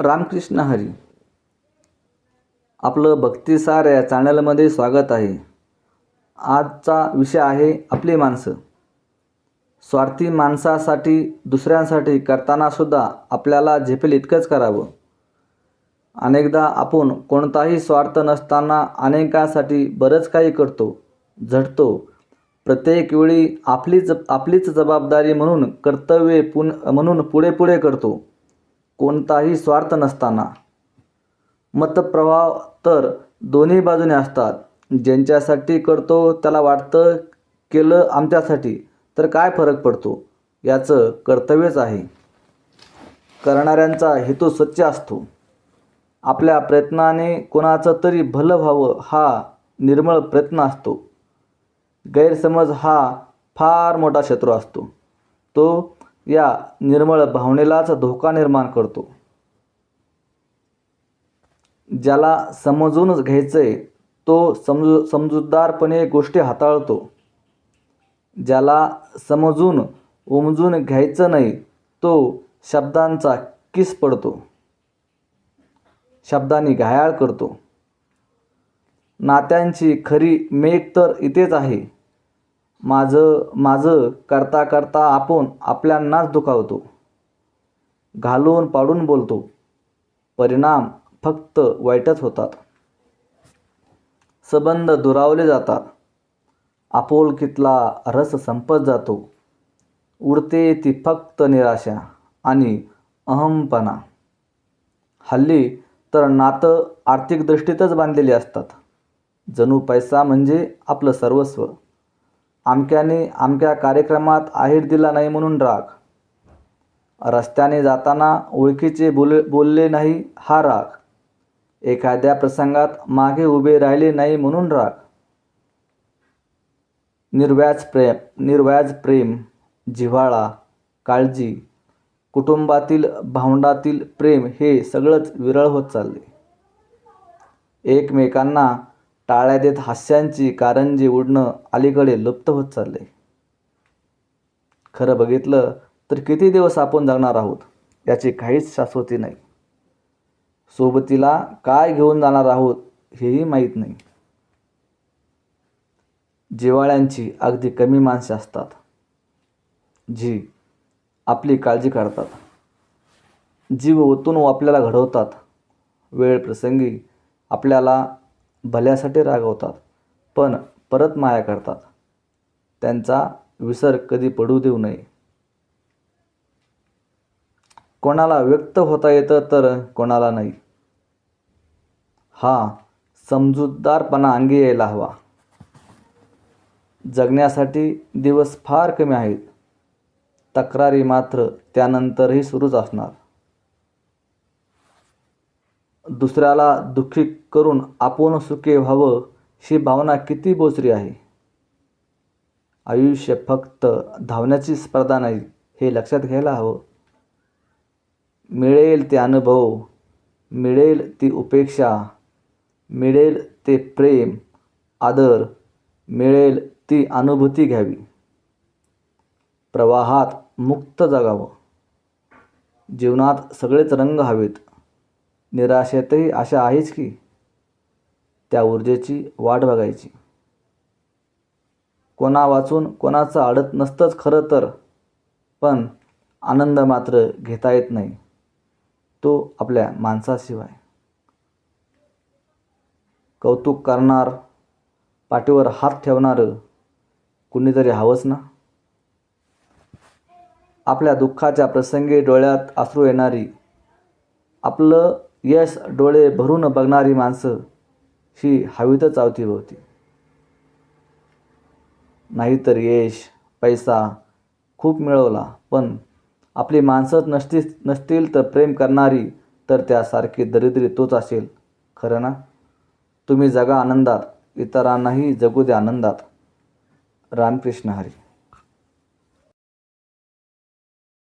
रामकृष्ण हरी. आपलं भक्तिसार या चॅनलमध्ये स्वागत आहे. आजचा विषय आहे आपली माणसं. स्वार्थी माणसासाठी दुसऱ्यांसाठी करतानासुद्धा आपल्याला झेपेल इतकंच करावं. अनेकदा आपण कोणताही स्वार्थ नसताना अनेकांसाठी बरंच काही करतो झटतो. प्रत्येक वेळी आपलीच आपलीच जबाबदारी म्हणून कर्तव्ये पुन म्हणून पुढे पुढे करतो. कोणताही स्वार्थ नसताना. मतप्रवाह तर दोन्ही बाजूने असतात. ज्यांच्यासाठी करतो त्याला वाटतं केलं आमच्यासाठी तर काय फरक पडतो? याचं कर्तव्यच आहे. करणाऱ्यांचा हेतू स्वच्छ असतो. आपल्या प्रयत्नाने कोणाचं तरी भलं व्हावं हा निर्मळ प्रयत्न असतो. गैरसमज हा फार मोठा शत्रू असतो. तो या निर्मळ भावनेलाच धोका निर्माण करतो. ज्याला समजूनच घ्यायचंय तो समजू समजूतदारपणे गोष्टी हाताळतो. ज्याला समजून उमजून घ्यायचं नाही तो शब्दांचा किस पडतो? शब्दांनी घायाळ करतो. नात्यांची खरी मेघ तर इथेच आहे. माझं माझं करता करता आपण आपल्यांनाच दुखावतो घालून पाडून बोलतो. परिणाम फक्त वाईटच होतात. संबंध दुरावले जातात. आपुलकीतला रस संपत जातो. उडते ती फक्त निराशा आणि अहमपणा हल्ली तर नातं आर्थिक दृष्टीतच बांधलेली असतात. जणू पैसा म्हणजे आपलं सर्वस्व. आमक्याने आमक्या कार्यक्रमात आहेर दिला नाही म्हणून राग. रस्त्याने जाताना ओळखीचे बोल बोलले नाही हा राग. एखाद्या प्रसंगात मागे उभे राहिले नाही म्हणून राग. निर्व्याज प्रेम निर्व्याज प्रेम जिव्हाळा काळजी कुटुंबातील भावंडातील प्रेम हे सगळंच विरळ होत चालले. एकमेकांना टाळ्या देत हास्यांची कारंजी उडणं अलीकडे लुप्त होत चालले खरं बघितलं तर किती दिवस आपण जगणार आहोत याची काहीच शाश्वती नाही. सोबतीला काय घेऊन जाणार आहोत हेही माहीत नाही. जिवाळ्यांची अगदी कमी माणसे असतात जी आपली काळजी काढतात जीव ओतून आपल्याला घडवतात. वेळ प्रसंगी आपल्याला भल्यासाठी रागवतात पण परत माया करतात. त्यांचा विसर कधी पडू देऊ नये. कोणाला व्यक्त होता येतं तर कोणाला नाही. हा समजूतदारपणा अंगी यायला हवा. जगण्यासाठी दिवस फार कमी आहेत. तक्रारी मात्र त्यानंतरही सुरूच असणार. दुसऱ्याला दुःखी करून आपण सुखी व्हावं ही भावना किती बोचरी आहे? आयुष्य फक्त धावण्याची स्पर्धा नाही हे लक्षात घ्यायला हवं. मिळेल ते अनुभव मिळेल ती उपेक्षा मिळेल ते प्रेम आदर मिळेल ती अनुभूती घ्यावी. प्रवाहात मुक्त जगावं. जीवनात सगळेच रंग हवेत. निराशेतही आशा आहेच की त्या ऊर्जेची वाट बघायची. कोणा वाचून कोणाचं अडत नसतंच खरं तर पण आनंद मात्र घेता येत नाही. तो आपल्या माणसाशिवाय. कौतुक करणार पाठीवर हात ठेवणारं कुणीतरी हवंच ना? आपल्या दुःखाच्या प्रसंगी डोळ्यात अश्रू येणारी आपलं यश डोळे भरून बघणारी माणसं ही हवीतच होती. नाहीतर यश पैसा खूप मिळवला पण आपली माणसंच नसती नसतील तर प्रेम करणारी तर त्यासारखी दरिद्री तोच असेल खरं ना? तुम्ही जगा आनंदात इतरांनाही जगू द्या आनंदात. रामकृष्ण हरी.